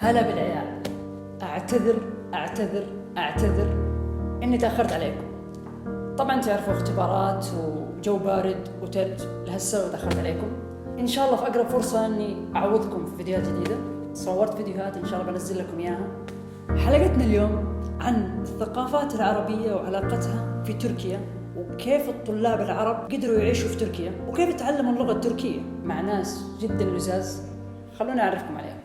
هلا بالعيال. أعتذر أعتذر أعتذر إني تأخرت عليكم. طبعا تعرفوا اختبارات وجو بارد وثلج لهالسبب تأخرت عليكم. إن شاء الله في أقرب فرصة إني أعوضكم في فيديوهات جديدة. صورت فيديوهات إن شاء الله بنزل لكم إياها. حلقتنا اليوم عن الثقافات العربية وعلاقتها في تركيا وكيف الطلاب العرب قدروا يعيشوا في تركيا وكيف تعلموا اللغة التركية مع ناس جدا لزاز. خلوني أعرفكم عليهم.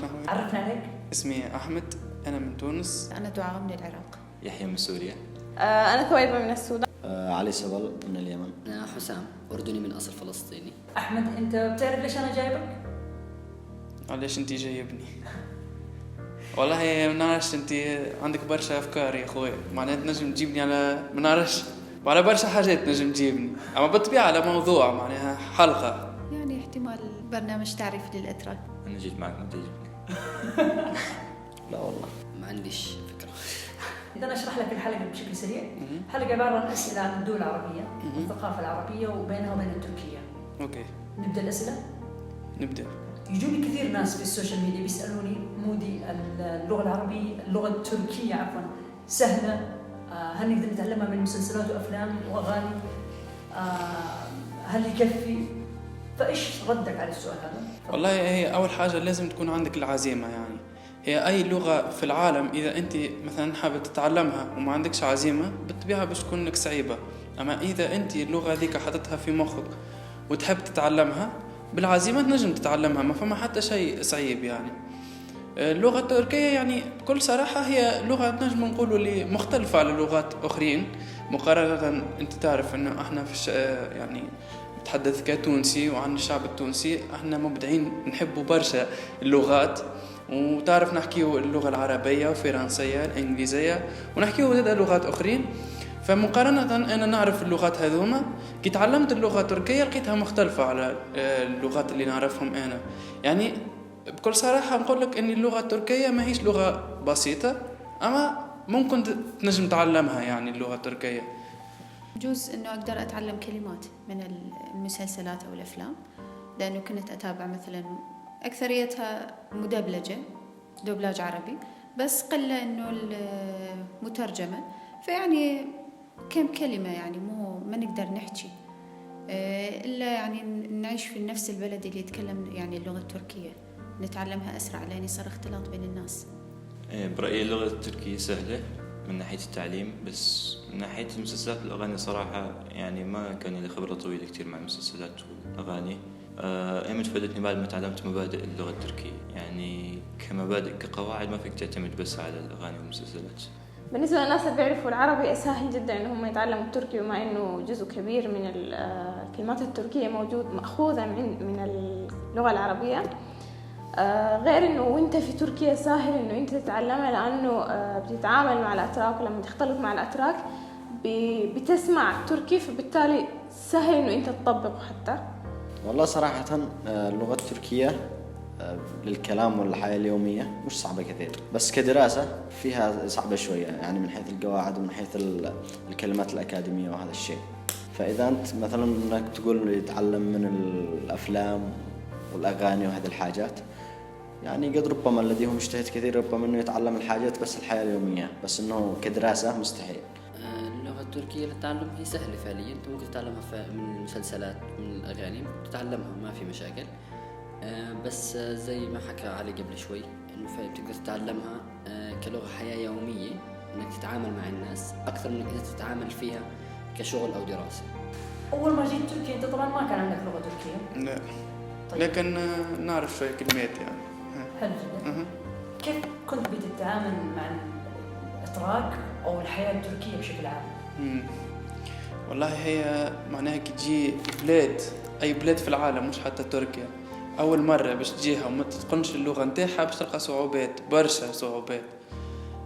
شهوي عرفنا عليك؟ اسمي أحمد أنا من تونس. أنا دعاء من العراق. يحيى من سوريا. آه، أنا ثويبة من السودان. آه علي سبل من اليمن. أنا حسام أردني من أصل فلسطيني. أحمد أنت بتعرف ليش أنا جايبك؟ ليش أنت جايبني؟ والله منعرفش أنت عندك برشا أفكار يا أخوي. معناها تنجم تجيبني على منعرفش وعلى برشا حاجات تنجم تجيبني. أما بالطبيعة على موضوع معناها حلقة. يعني احتمال برنامج تعريفي للأتراك. أنا جيت معك ما تجيبني لا والله ما عنديش فكرة. إذا أشرح لك الحلقة بشكل سريع. الحلقة عبارة عن أسئلة عن الدول العربية والثقافه العربية وبينها وبين تركيا. أوكي. نبدأ الأسئلة؟ نبدأ. يجوني كثير ناس في السوشيال ميديا بيسألوني مودي اللغة العربية اللغة التركية عفوا سهلة. آه، هل نقدر نتعلمها من مسلسلات وأفلام وأغاني؟ آه، هل يكفي؟ فإيش ردك على السؤال هذا؟ والله هي أول حاجة لازم تكون عندك العزيمة يعني. هي أي لغة في العالم إذا أنت مثلا حابب تتعلمها وما عندكش عزيمة بالطبيعة باش تكون لك صعيبة أما إذا أنت اللغة ذيك حاططها في مخك وتحب تتعلمها بالعزيمة تنجم تتعلمها ما فما حتى شيء صعيب يعني. اللغة التركية يعني بكل صراحة هي لغة نجم نقولوا اللي مختلفة على لغات أخرين. مقارنة أنت تعرف إنه إحنا في الش... يعني نتحدث كتونسي وعن الشعب التونسي إحنا مبدعين نحبوا برشا اللغات. وتعرف نحكيو اللغة العربية والفرنسية الإنجليزية ونحكيو زاد لغات أخرين. فمقارنة أنا نعرف اللغات هذوما. كي تعلمت اللغة التركية لقيتها مختلفة على آه، اللغات اللي نعرفهم أنا. يعني بكل صراحة نقول لك أن اللغة التركية ما هيش لغة بسيطة أما ممكن تنجم تعلمها يعني اللغة التركية. يجوز إنه أقدر أتعلم كلمات من المسلسلات أو الأفلام لأنه كنت أتابع مثلا أكثريتها مدبلجة دوبلاج عربي بس قلة إنه المترجمة فيعني كم كلمة يعني مو ما نقدر نحكي. آه، إلا يعني نعيش في نفس البلد اللي يتكلم يعني اللغة التركية. نتعلمها أسرع لأن يصير اختلاط بين الناس. إيه، برأيي اللغة التركية سهلة. من ناحية التعليم بس من ناحية المسلسلات والأغاني صراحة يعني ما كان لي خبرة طويلة كتير مع المسلسلات والأغاني. آه، ايمت فادتني بعد ما تعلمت مبادئ اللغة التركية. يعني كمبادئ كقواعد ما فيك تعتمد بس على الأغاني والمسلسلات. بالنسبة للناس اللي بيعرفوا العربي سهل جدا إنهم يتعلموا التركي بما إنه جزء كبير من آه، الكلمات التركية موجود مأخوذة من اللغة العربية. غير إنه وأنت في تركيا سهل إنه أنت تتعلمها لأنه آه، بتتعامل مع الأتراك ولما تختلط مع الأتراك ب- بتسمع تركي فبالتالي سهل إنه أنت تطبقه حتى. والله صراحة آه، اللغة التركية آه، للكلام والحياة اليومية مش صعبة كثير بس كدراسة فيها صعبة شوية يعني من حيث القواعد ومن حيث ال- الكلمات الأكاديمية وهذا الشيء. فإذا أنت مثلا أنك تقول يتعلم من الأفلام والأغاني وهذه الحاجات يعني قد ربما الذي هو مجتهد كثير ربما أنه يتعلم الحاجات بس الحياة اليومية بس أنه كدراسة مستحيل. اللغة التركية للتعلم هي سهلة فعليا. أنت ممكن تتعلمها من المسلسلات من الأغاني ممكن تتعلمها ما في مشاكل. آه، بس آه، زي ما حكى علي قبل شوي إنه فعلا بتقدر تتعلمها آه، كلغة حياة يومية إنك تتعامل مع الناس أكثر من إنك تتعامل فيها كشغل أو دراسة. أول ما جيت تركيا أنت طبعا ما كان عندك لغة تركية؟ لا. طيب. لكن نعرف كلمات يعني. حلو جدا. كيف كنت بتتعامل مع الاتراك أو الحياة التركية بشكل عام؟ مم. والله هي معناها كي تجي بلاد أي بلاد في العالم مش حتى تركيا أول مرة باش تجيها وما تتقنش اللغة نتاعها باش تلقى صعوبات برشا صعوبات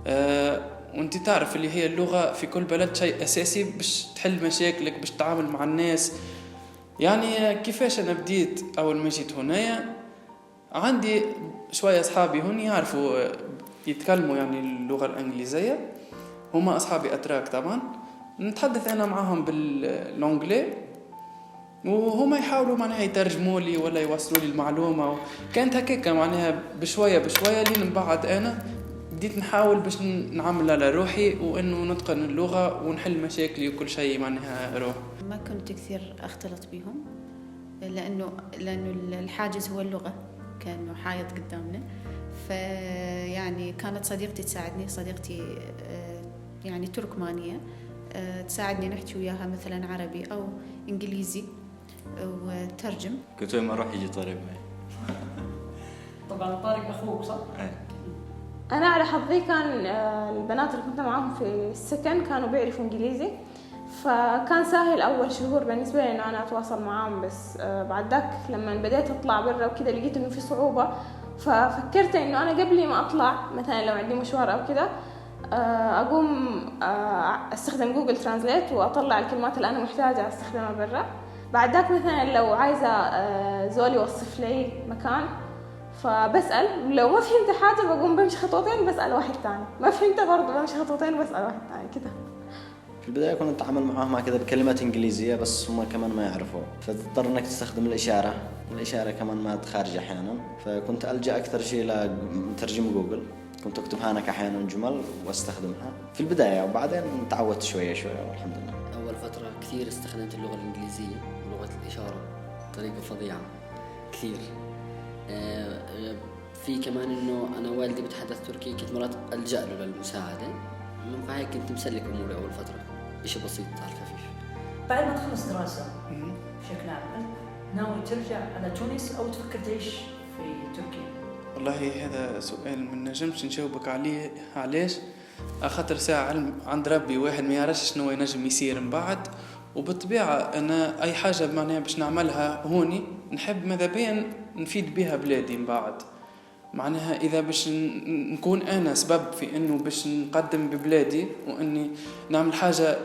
أه وأنت تعرف اللي هي اللغة في كل بلد شيء أساسي باش تحل مشاكلك باش تتعامل مع الناس يعني كيفاش أنا بديت أول ما جيت هنايا عندي شوية أصحابي هون يعرفوا يتكلموا يعني اللغة الإنجليزية. هما أصحابي أتراك طبعا. نتحدث أنا معاهم باللونجلي وهما يحاولوا معناها يترجموا لي ولا يوصلوا لي المعلومة. كانت هكاك معناها بشوية بشوية لين من بعد أنا بديت نحاول باش نعمل على روحي وإنه نتقن اللغة ونحل مشاكلي وكل شيء معناها روح. ما كنت كثير أختلط بهم لأنه لأنه الحاجز هو اللغة. كانه حايط قدامنا فيعني كانت صديقتي تساعدني صديقتي آه، يعني تركمانية آه، تساعدني نحكي وياها مثلا عربي أو إنجليزي وترجم كنت وين ما أروح يجي طالب معي طبعا طارق أخوك صح؟ إيه. أنا على حظي كان آه، البنات اللي كنت معاهم في السكن كانوا بيعرفوا إنجليزي فكان سهل أول شهور بالنسبة لي إنه أنا أتواصل معاهم بس آه، بعد ذاك لما بديت أطلع برا وكذا لقيت إنه في صعوبة. ففكرت إنه أنا قبل ما أطلع مثلا لو عندي مشوار أو كذا آه، أقوم أستخدم جوجل ترانزليت وأطلع الكلمات اللي أنا محتاجة أستخدمها برا. بعد ذاك مثلا لو عايزة زول يوصف لي مكان فبسأل. لو ما فهمت حاجة بقوم بمشي خطوتين بسأل واحد تاني. ما فهمت برضه بمشي خطوتين بسأل واحد تاني كده. في البداية كنت أتعامل معاهم كذا بكلمات إنجليزية بس هم كمان ما يعرفوا. فتضطر إنك تستخدم الإشارة. الإشارة كمان ما تخارج أحيانا. فكنت ألجأ أكثر شيء لمترجم جوجل. كنت أكتبها أنا أحيانا جمل وأستخدمها. في البداية وبعدين تعودت شوية شوية والحمد لله. أول فترة كثير استخدمت اللغة الإنجليزية ولغة الإشارة بطريقة فظيعة. كثير. آه، في كمان إنه أنا والدي بتحدث تركي كنت مرات ألجأ له للمساعدة. فهيك كنت مسلك أموري أول فترة. شيء بسيط على الخفيف بعد ما تخلص دراسة بشكل عام ناوي ترجع على تونس أو تفكر تعيش في تركيا؟ والله هذا سؤال ما نجمش نجاوبك عليه علاش؟ خاطر ساعة علم عند ربي واحد ما يعرفش شنو ينجم يصير من بعد. وبالطبيعة أنا أي حاجة معناها باش نعملها هوني نحب ماذا بيا نفيد بها بلادي من بعد. معناها إذا باش نكون أنا سبب في إنه باش نقدم ببلادي وإني نعمل حاجة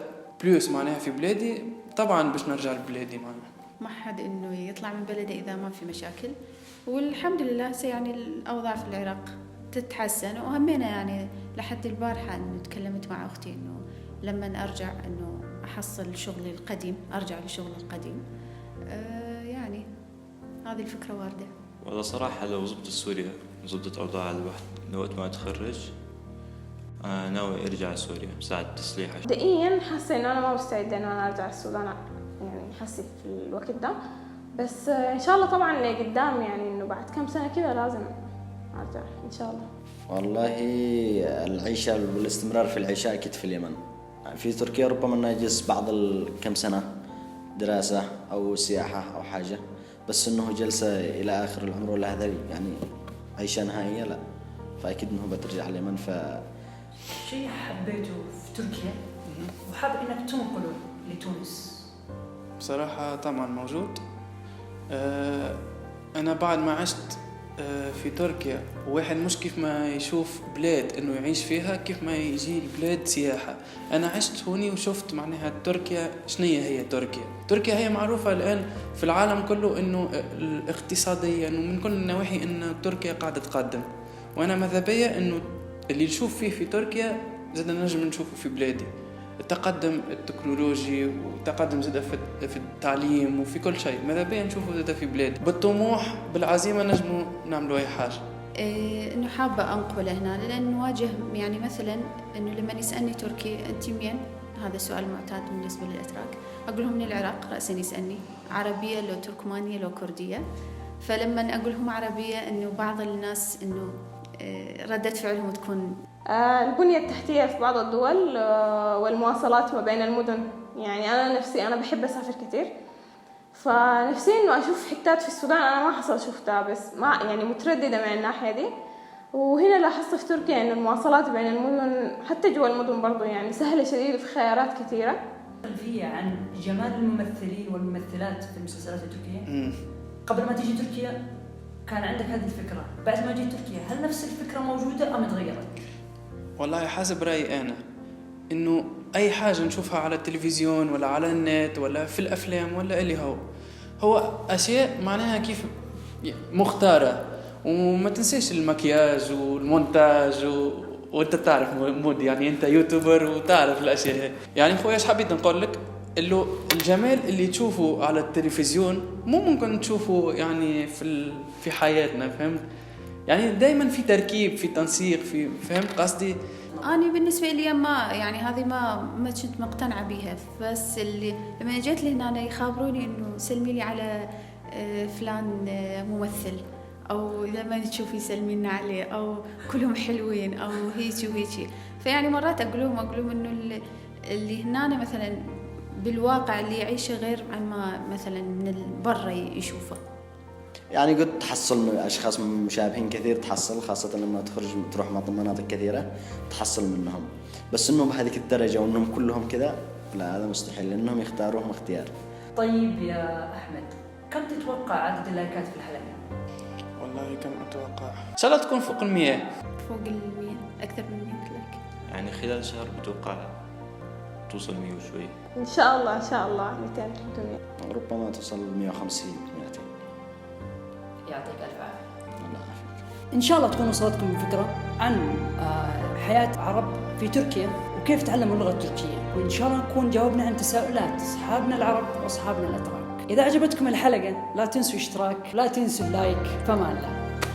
بلوس معناها في بلادي طبعا باش نرجع لبلادي معناها. ما حد إنه يطلع من بلده إذا ما في مشاكل. والحمد لله يعني الاوضاع في العراق تتحسن. وهمينا يعني لحد البارحة إنه تكلمت مع أختي إنه لما أرجع إنه أحصل شغلي القديم أرجع لشغلي القديم. آه يعني هذه الفكرة واردة. والله صراحة لو زبطت سوريا زبطت أوضاع الواحد لوقت ما أتخرج أنا ناوي أرجع سوريا. مساعد تصليح مبدئيا حاسة إنه أنا ما مستعدة إنه أنا أرجع السودان يعني حاسة في الوقت ده. بس إن شاء الله طبعا لقدام يعني إنه بعد كم سنة كذا لازم أرجع إن شاء الله. والله العيشة والاستمرار في العيشة أكيد في اليمن. في تركيا ربما نجلس بعض كم سنة دراسة أو سياحة أو حاجة. بس إنه جلسة إلى آخر العمر ولا هذا يعني عيشة نهائية لا. فأكيد إنه بترجع اليمن ف شيء حبيته في تركيا وحاب إنك تنقله لتونس. بصراحة طبعا موجود. آه، أنا بعد ما عشت آه، في تركيا واحد مش كيف ما يشوف بلاد إنه يعيش فيها كيف ما يجي البلاد سياحة. أنا عشت هوني وشفت معناها تركيا شنية هي تركيا. تركيا هي معروفة الآن في العالم كله إنه اقتصاديا ومن كل النواحي انه تركيا قاعدة تقدم. وأنا ماذا بيا إنه اللي نشوف فيه في تركيا زاد نجم نشوفه في بلادي. التقدم التكنولوجي وتقدم زاد في التعليم وفي كل شيء. ماذا بيا نشوفه زاد في بلادي. بالطموح بالعزيمة نجموا نعملوا أي حاجة. إيه إنه حابة أنقله هنا لأن نواجه يعني مثلا إنه لما يسألني تركي انت منين؟ هذا سؤال معتاد بالنسبة للاتراك أقول لهم من العراق راسا يسألني. عربية لو تركمانية لو كردية. فلما أقول لهم عربية إنه بعض الناس إنه ردة فعلهم تكون آه، البنية التحتية في بعض الدول آه، والمواصلات ما بين المدن. يعني أنا نفسي أنا بحب أسافر كتير. فنفسي إنه أشوف حتات في السودان. أنا ما حصل شفتها بس ما يعني مترددة من الناحية دي. وهنا لاحظت في تركيا إن المواصلات بين المدن حتى جوا المدن برضو يعني سهلة شديدة في خيارات كثيرة خلفية عن جمال الممثلين والممثلات في المسلسلات التركية. قبل ما تيجي تركيا كان عندك هذه الفكرة بعد ما جيت تركيا هل نفس الفكرة موجودة أم تغيرت؟ والله حسب رأيي أنا إنه أي حاجة نشوفها على التلفزيون ولا على النت ولا في الأفلام ولا اللي هو هو أشياء معناها كيف مختارة وما تنسيش المكياج والمونتاج وانت تعرف مود يعني أنت يوتيوبر وتعرف الأشياء. يعني أخوي إيش حبيت نقول لك اللي الجمال اللي تشوفه على التلفزيون مو ممكن تشوفه يعني في ال... في حياتنا فهمت؟ يعني دائما في تركيب في تنسيق في فهمت قصدي؟ أنا بالنسبة لي ما يعني هذه ما ما كنت مقتنعة بها بس اللي لما جيت لهنا يخابروني إنه سلمي لي على آه، فلان آه، ممثل. أو لما تشوفي سلمينا عليه أو كلهم حلوين أو هيجي وهيجي فيعني مرات أقول لهم أقول لهم إنه اللي هنا مثلا بالواقع اللي يعيشه غير عما مثلا من ال- برا يشوفه. يعني قد تحصل من أشخاص مشابهين كثير تحصل خاصة لما تخرج تروح مناطق كثيرة تحصل منهم. بس إنهم بهذيك الدرجة وإنهم كلهم كذا لا هذا مستحيل لانهم يختاروهم اختيار. طيب يا أحمد كم تتوقع عدد اللايكات في الحلقة؟ والله كم أتوقع؟ ان شاء الله تكون فوق المية. فوق المية أكثر من مية لايك. يعني خلال شهر بتوقع توصل 100 وشوي إن شاء الله إن شاء الله 200 300 ربما توصل 150 200 يعطيك ألف عافية. الله يعافيك. إن شاء الله تكون وصلتكم فكره عن آه، حياة عرب في تركيا وكيف تعلموا اللغة التركية. وإن شاء الله نكون جاوبنا عن تساؤلات أصحابنا العرب وأصحابنا الأتراك. إذا عجبتكم الحلقة لا تنسوا اشتراك لا تنسوا اللايك فما الله.